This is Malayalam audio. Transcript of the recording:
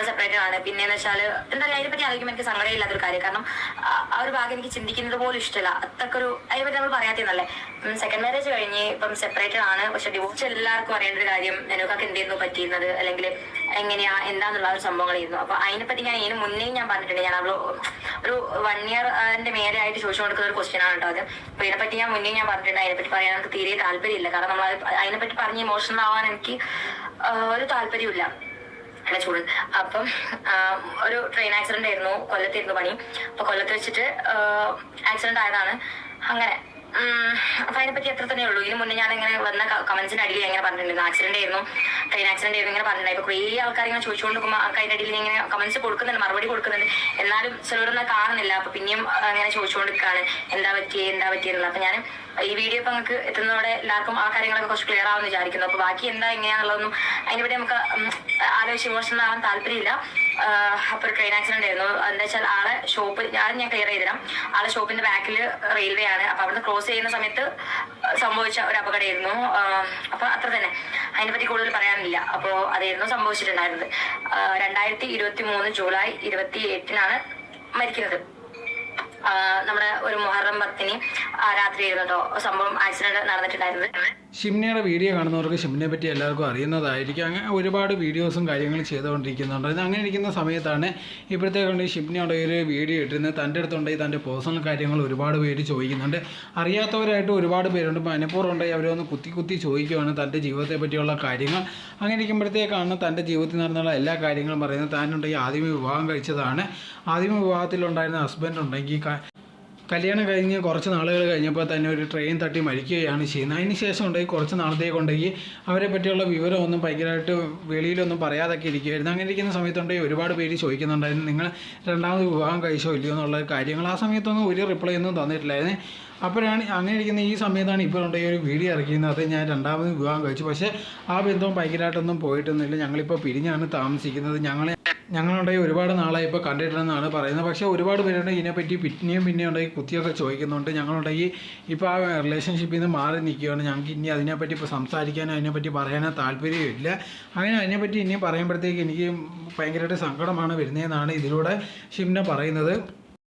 നമ്മൾ സെപ്പറേറ്റഡ് ആണ്. പിന്നെ എന്ന് വെച്ചാൽ എന്താ പറയുക അതിനെപ്പറ്റി ആലോചിക്കുമ്പോൾ എനിക്ക് സങ്കടമില്ലാത്തൊരു കാര്യം. കാരണം ആ ഒരു ഭാഗം എനിക്ക് ചിന്തിക്കുന്നത് പോലും ഇഷ്ടമല്ല അത്രക്കൊരു അതിനെപ്പറ്റി നമ്മൾ പറയാത്തന്നല്ലേ? സെക്കൻഡ് മാരേജ് കഴിഞ്ഞ് ഇപ്പം സെപ്പറേറ്റഡ് ആണ്. പക്ഷെ ഡിവോഴ്സ് എല്ലാവർക്കും അറിയേണ്ട ഒരു കാര്യം എനിക്കൊക്കെ എന്തായിരുന്നു പറ്റിയിരുന്നത്? അല്ലെങ്കിൽ എങ്ങനെയാ എന്താന്നുള്ള ഒരു സംഭവങ്ങളായിരുന്നു. അപ്പൊ അതിനെപ്പറ്റി ഞാൻ ഇതിന് മുന്നേ ഞാൻ പറഞ്ഞിട്ടുണ്ട്. ഞാൻ അവൾ ഒരു വൺ ഇയർ എന്റെ മേലെ ആയിട്ട് ചോദിച്ചു കൊടുക്കുന്ന ഒരു ക്വസ്റ്റ്യൻ ആണ് കേട്ടോ അത്. അപ്പൊ ഇതിനെപ്പറ്റി ഞാൻ മുന്നേ ഞാൻ പറഞ്ഞിട്ടുണ്ട്. അതിനെപ്പറ്റി പറയാൻ എനിക്ക് തീരെ താല്പര്യമില്ല. കാരണം നമ്മൾ അത് അതിനെപ്പറ്റി പറഞ്ഞ് ഇമോഷണൽ ആവാൻ എനിക്ക് ഒരു താല്പര്യമില്ല എന്നെ ചൂട്. അപ്പം ഒരു ട്രെയിൻ ആക്സിഡന്റ് ആയിരുന്നു. കൊല്ലത്തായിരുന്നു പണി. അപ്പൊ കൊല്ലത്ത് വെച്ചിട്ട് ആക്സിഡന്റ് ആയതാണ്. അങ്ങനെ. അപ്പൊ അതിനെപ്പറ്റി എത്ര തന്നെ ഉള്ളൂ. ഇതിന് മുന്നേ ഞാൻ ഇങ്ങനെ വന്ന കമന്റ്സിന്റെ അടിയിൽ ഇങ്ങനെ പറഞ്ഞിട്ടുണ്ടായിരുന്നു. ആക്സിഡന്റ് ആയിരുന്നു. ട്രെയിൻ ആക്സിഡന്റ് ആയിരുന്നു ഇങ്ങനെ പറഞ്ഞിട്ടുണ്ടായി ഇപ്പൊ കുറേ ആൾക്കാർ ഇങ്ങനെ ചോദിച്ചുകൊണ്ട് ആൾക്കാർ അതിന്റെ അടിയിൽ ഇങ്ങനെ കമന്റ്സ് കൊടുക്കുന്നുണ്ട് മറുപടി കൊടുക്കുന്നുണ്ട്. എന്നാലും ചിലരൊന്നും കാണുന്നില്ല. അപ്പൊ പിന്നെയും അങ്ങനെ ചോദിച്ചുകൊണ്ടിരിക്കുകയാണ് എന്താ പറ്റിയേ എന്താ പറ്റിയെന്നുള്ളത് അപ്പൊ ഞാൻ ഈ വീഡിയോ ഇപ്പൊ നമുക്ക് എത്തുന്നതോടെ എല്ലാവർക്കും ആ കാര്യങ്ങളൊക്കെ കുറച്ച് ക്ലിയർ ആവുമെന്ന് വിചാരിക്കുന്നു. അപ്പൊ ബാക്കി എന്താ എങ്ങനെയാണെന്നുള്ളതൊന്നും അതിനെപ്പറ്റി നമുക്ക് ആലോചിച്ച് ഇമോഷണൽ ആവാൻ താല്പര്യമില്ല. അപ്പൊ ഒരു ട്രെയിൻ ആക്സിഡന്റ് ആയിരുന്നു. എന്താ വെച്ചാൽ ആളെ ഷോപ്പ് ഞാൻ ഞാൻ ക്ലിയർ ചെയ്തരാം ആളെ ഷോപ്പിന്റെ ബാക്കിൽ റെയിൽവേ ആണ്. അപ്പൊ അവിടെ ക്രോസ് ചെയ്യുന്ന സമയത്ത് സംഭവിച്ച ഒരു അപകടമായിരുന്നു. അപ്പൊ അത്ര തന്നെ. അതിനെപ്പറ്റി കൂടുതൽ പറയാനില്ല. അപ്പോൾ അതായിരുന്നു സംഭവിച്ചിട്ടുണ്ടായിരുന്നത്. രണ്ടായിരത്തി ഇരുപത്തി മൂന്ന് ജൂലൈ ഇരുപത്തി എട്ടിനാണ് മരിക്കുന്നത്. നമ്മുടെ ഒരു മുഹറം പത്തിന് രാത്രി സംഭവം ആക്സിഡന്റ് നടന്നിട്ടുണ്ടായിരുന്നത്. ഷിംനയുടെ വീഡിയോ കാണുന്നവർക്ക് ഷിംനെ പറ്റി എല്ലാവർക്കും അറിയുന്നതായിരിക്കും. അങ്ങനെ ഒരുപാട് വീഡിയോസും കാര്യങ്ങളും ചെയ്തുകൊണ്ടിരിക്കുന്നുണ്ട്. അങ്ങനെ ഇരിക്കുന്ന സമയത്താണ് ഇപ്പോഴത്തേക്കുണ്ട് ഷിംനയുടെ ഒരു വീഡിയോ ഇട്ടിരുന്നത്. തന്റെ അടുത്തുണ്ടെങ്കിൽ തന്റെ പേഴ്സണൽ കാര്യങ്ങൾ ഒരുപാട് പേര് ചോദിക്കുന്നുണ്ട്. അറിയാത്തവരായിട്ട് ഒരുപാട് പേരുണ്ട്. മനഃപൂർവം ഉണ്ടെങ്കിൽ അവരൊന്ന് കുത്തി കുത്തി ചോദിക്കുവാണ് തന്റെ ജീവിതത്തെ പറ്റിയുള്ള കാര്യങ്ങൾ. അങ്ങനെ ഇരിക്കുമ്പോഴത്തേക്കാണ് തന്റെ ജീവിതത്തിൽ നടന്നുള്ള എല്ലാ കാര്യങ്ങളും പറയുന്നത്. താനുണ്ടെങ്കിൽ ആദ്യമേ വിവാഹം കഴിച്ചതാണ്. ആദ്യമേ വിവാഹത്തിലുണ്ടായിരുന്ന ഹസ്ബൻഡ് ഉണ്ടെങ്കിൽ കല്യാണം കഴിഞ്ഞ് കുറച്ച് നാളുകൾ കഴിഞ്ഞപ്പോൾ തന്നെ ഒരു ട്രെയിൻ തട്ടി മരിക്കുകയാണ് ചെയ്യുന്നത്. അതിന് ശേഷം ഉണ്ടെങ്കിൽ കുറച്ച് നാളത്തേക്ക് ഉണ്ടെങ്കിൽ അവരെ പറ്റിയുള്ള വിവരമൊന്നും ഭയങ്കരമായിട്ട് വെളിയിലൊന്നും പറയാതൊക്കെ ഇരിക്കുമായിരുന്നു അങ്ങനെ ഇരിക്കുന്ന സമയത്തുണ്ടെങ്കിൽ ഒരുപാട് പേര് ചോദിക്കുന്നുണ്ടായിരുന്നു നിങ്ങൾ രണ്ടാമത് വിവാഹം കഴിച്ചോ ഇല്ലയോ എന്നുള്ള കാര്യങ്ങൾ. ആ സമയത്തൊന്നും ഒരു റിപ്ലൈ ഒന്നും തന്നിട്ടില്ലായിരുന്നു. അപ്പോഴാണ് അങ്ങനെ ഇരിക്കുന്ന ഈ സമയത്താണ് ഇപ്പോൾ ഉണ്ടെങ്കിൽ ഒരു വീഡിയോ ഇറക്കിയിരുന്നത് ഞാൻ രണ്ടാമത് വിവാഹം കഴിച്ചു. പക്ഷേ ആ ബന്ധവും ഭയങ്കരമായിട്ടൊന്നും പോയിട്ടൊന്നുമില്ല. ഞങ്ങളിപ്പോൾ പിരിഞ്ഞാണ് താമസിക്കുന്നത്. ഞങ്ങളെ ഞങ്ങളുണ്ടെങ്കിൽ ഒരുപാട് നാളായി ഇപ്പോൾ കണ്ടിട്ടുണ്ടെന്നാണ് പറയുന്നത്. പക്ഷേ ഒരുപാട് പേരുണ്ട് ഇതിനെപ്പറ്റി പിന്നെയും പിന്നെയും ഉണ്ടെങ്കിൽ കുത്തിയൊക്കെ ചോദിക്കുന്നുണ്ട്. ഞങ്ങളുണ്ടെങ്കിൽ ഇപ്പോൾ ആ റിലേഷൻഷിപ്പിൽ നിന്ന് മാറി നിൽക്കുകയാണ്. ഞങ്ങൾക്ക് ഇനി അതിനെപ്പറ്റി ഇപ്പോൾ സംസാരിക്കാനോ അതിനെപ്പറ്റി പറയാനോ താല്പര്യമില്ല അങ്ങനെ അതിനെപ്പറ്റി ഇനിയും പറയുമ്പോഴത്തേക്ക് എനിക്ക് ഭയങ്കരമായിട്ട് സങ്കടമാണ് വരുന്നതെന്നാണ് ഇതിലൂടെ ഷിംന പറയുന്നത്.